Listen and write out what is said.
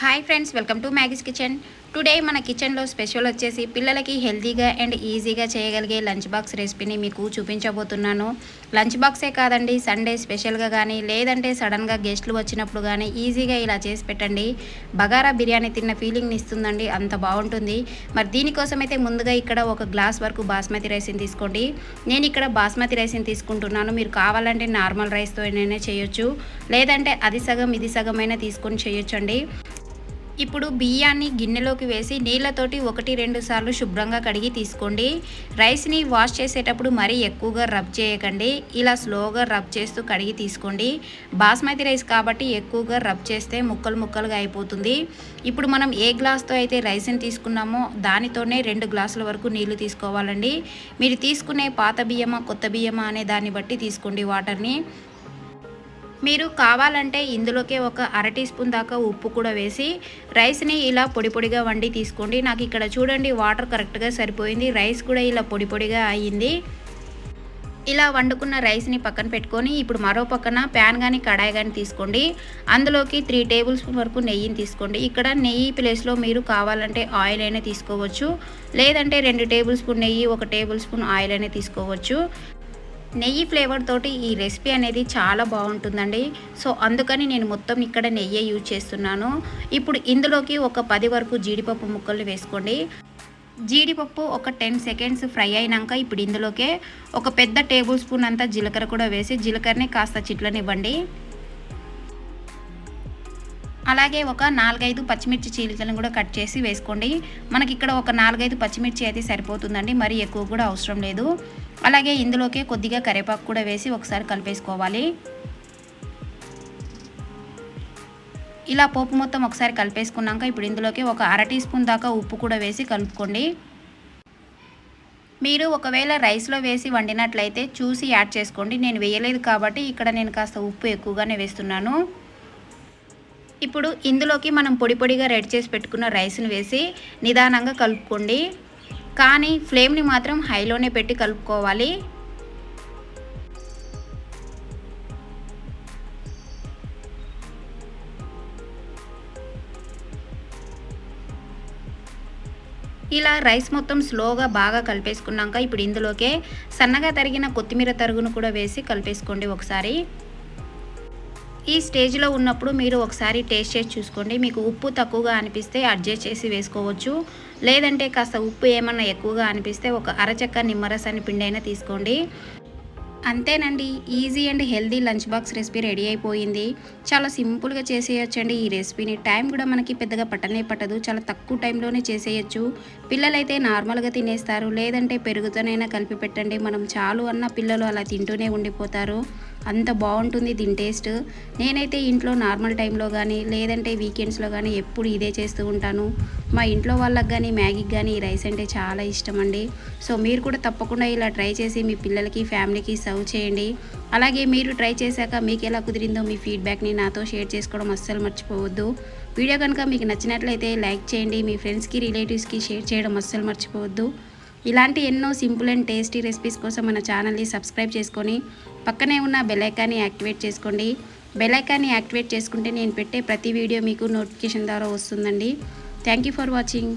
Hi friends welcome to Maggie's kitchen today మన కిచెన్లో special వచ్చేసి పిల్లలకి హెల్తీగా అండ్ ఈజీగా చేయగలిగే లంచ్ బాక్స్ రెసిపీని మీకు చూపించబోతున్నాను. లంచ్ బాక్సే కాదండి సండే స్పెషల్గా కానీ లేదంటే సడన్గా గెస్ట్లు వచ్చినప్పుడు కానీ ఈజీగా ఇలా చేసి పెట్టండి. బగారా బిర్యానీ తిన్న ఫీలింగ్ని ఇస్తుందండి అంత బాగుంటుంది. మరి దీనికోసం అయితే ముందుగా ఇక్కడ ఒక గ్లాస్ వరకు బాస్మతి రైస్ని తీసుకోండి. నేను ఇక్కడ బాస్మతి రైస్ని తీసుకుంటున్నాను. మీరు కావాలంటే నార్మల్ రైస్తో అయినా చేయొచ్చు. లేదంటే అది సగం ఇది సగమైనా తీసుకొని చేయొచ్చండి. ఇప్పుడు బియ్యాన్ని గిన్నెలోకి వేసి నీళ్ళతోటి ఒకటి రెండు సార్లు శుభ్రంగా కడిగి తీసుకోండి. రైస్ని వాష్ చేసేటప్పుడు మరీ ఎక్కువగా రబ్ చేయకండి. ఇలా స్లోగా రబ్ చేస్తూ కడిగి తీసుకోండి. బాస్మతి రైస్ కాబట్టి ఎక్కువగా రబ్ చేస్తే ముక్కలు ముక్కలుగా అయిపోతుంది. ఇప్పుడు మనం ఏ గ్లాస్తో అయితే రైస్ని తీసుకున్నామో దానితోనే రెండు గ్లాసుల వరకు నీళ్ళు తీసుకోవాలండి. మీరు తీసుకునే పాత బియ్యమా కొత్త బియ్యమా అనే దాన్ని బట్టి తీసుకోండి వాటర్ని. మీరు కావాలంటే ఇందులోకే ఒక అర టీ స్పూన్ దాకా ఉప్పు కూడా వేసి రైస్ని ఇలా పొడి పొడిగా వండి తీసుకోండి. నాకు ఇక్కడ చూడండి వాటర్ కరెక్ట్గా సరిపోయింది. రైస్ కూడా ఇలా పొడి పొడిగా అయ్యింది. ఇలా వండుకున్న రైస్ని పక్కన పెట్టుకొని ఇప్పుడు మరో పక్కన ప్యాన్ కానీ కడాయి కానీ తీసుకోండి. అందులోకి త్రీ టేబుల్ స్పూన్ వరకు నెయ్యిని తీసుకోండి. ఇక్కడ నెయ్యి ప్లేస్లో మీరు కావాలంటే ఆయిల్ అయినా తీసుకోవచ్చు. లేదంటే రెండు టేబుల్ స్పూన్ నెయ్యి ఒక టేబుల్ స్పూన్ ఆయిల్ అయినా తీసుకోవచ్చు. నెయ్యి ఫ్లేవర్ తోటి ఈ రెసిపీ అనేది చాలా బాగుంటుందండి. సో అందుకని నేను మొత్తం ఇక్కడ నెయ్యే యూజ్ చేస్తున్నాను. ఇప్పుడు ఇందులోకి ఒక పది వరకు జీడిపప్పు ముక్కలు వేసుకోండి. జీడిపప్పు ఒక టెన్ సెకండ్స్ ఫ్రై అయినాక ఇప్పుడు ఇందులోకే ఒక పెద్ద టేబుల్ స్పూన్ అంతా జీలకర్ర కూడా వేసి జీలకర్రని కాస్త చిట్లనివ్వండి. అలాగే ఒక నాలుగైదు పచ్చిమిర్చి చీలికలను కూడా కట్ చేసి వేసుకోండి. మనకి ఇక్కడ ఒక నాలుగైదు పచ్చిమిర్చి అయితే సరిపోతుందండి. మరీ ఎక్కువ కూడా అవసరం లేదు. అలాగే ఇందులోకి కొద్దిగా కరివేపాకు కూడా వేసి ఒకసారి కలిపేసుకోవాలి. ఇలా పోపు మొత్తం ఒకసారి కలిపేసుకున్నాక ఇప్పుడు ఇందులోకి ఒక అర టీ స్పూన్ దాకా ఉప్పు కూడా వేసి కలుపుకోండి. మీరు ఒకవేళ రైస్లో వేసి వండినట్లయితే చూసి యాడ్ చేసుకోండి. నేను వేయలేదు కాబట్టి ఇక్కడ నేను కాస్త ఉప్పు ఎక్కువగానే వేస్తున్నాను. ఇప్పుడు ఇందులోకి మనం పొడి పొడిగా రెడీ చేసి పెట్టుకున్న రైస్ను వేసి నిదానంగా కలుపుకోండి. కానీ ఫ్లేమ్ని మాత్రం హైలోనే పెట్టి కలుపుకోవాలి. ఇలా రైస్ మొత్తం స్లోగా బాగా కలిపేసుకున్నాక ఇప్పుడు ఇందులోకే సన్నగా తరిగిన కొత్తిమీర తరుగును కూడా వేసి కలిపేసుకోండి ఒకసారి. ఈ స్టేజ్లో ఉన్నప్పుడు మీరు ఒకసారి టేస్ట్ చేసి చూసుకోండి. మీకు ఉప్పు తక్కువగా అనిపిస్తే అడ్జస్ట్ చేసి వేసుకోవచ్చు. లేదంటే కాస్త ఉప్పు ఏమన్నా ఎక్కువగా అనిపిస్తే ఒక అరచక్క నిమ్మరసాన్ని పిండైనా తీసుకోండి. అంతేనండి easy and healthy lunch box recipe ready అయిపోయింది. చాలా సింపుల్గా చేసేయచ్చండి. ఈ రెసిపీని టైం కూడా మనకి పెద్దగా పట్టనే పట్టదు. చాలా తక్కువ టైంలోనే చేసేయచ్చు. పిల్లలైతే నార్మల్గా తినేస్తారు. లేదంటే పెరుగుతోనైనా కలిపి పెట్టండి. మనం చాలు అన్న పిల్లలు అలా తింటూనే ఉండిపోతారు. అంత బాగుంటుంది దీని టేస్ట్. నేనైతే ఇంట్లో నార్మల్ టైంలో కానీ లేదంటే వీకెండ్స్లో కానీ ఎప్పుడు ఇదే చేస్తూ ఉంటాను. మా ఇంట్లో వాళ్ళకి కానీ మ్యాగీకి కానీ ఈ రైస్ అంటే చాలా ఇష్టం అండి సో మీరు కూడా తప్పకుండా ఇలా ట్రై చేసి మీ పిల్లలకి ఫ్యామిలీకి సర్వ్ చేయండి. అలాగే మీరు ట్రై చేశాక మీకు ఎలా కుదిరిందో మీ ఫీడ్బ్యాక్ని నాతో షేర్ చేసుకోవడం అస్సలు మర్చిపోవద్దు. వీడియో కనుక మీకు నచ్చినట్లయితే లైక్ చేయండి. మీ ఫ్రెండ్స్కి రిలేటివ్స్కి షేర్ చేయడం అస్సలు మర్చిపోవద్దు. ఇలాంటి ఎన్నో సింపుల్ అండ్ టేస్టీ రెసిపీస్ కోసం మన ఛానల్ని సబ్స్క్రైబ్ చేసుకొని పక్కనే ఉన్న బెలైకాన్ని యాక్టివేట్ చేసుకోండి. బెలైకాన్ని యాక్టివేట్ చేసుకుంటే నేను పెట్టే ప్రతి వీడియో మీకు నోటిఫికేషన్ ద్వారా వస్తుందండి. Thank you for watching.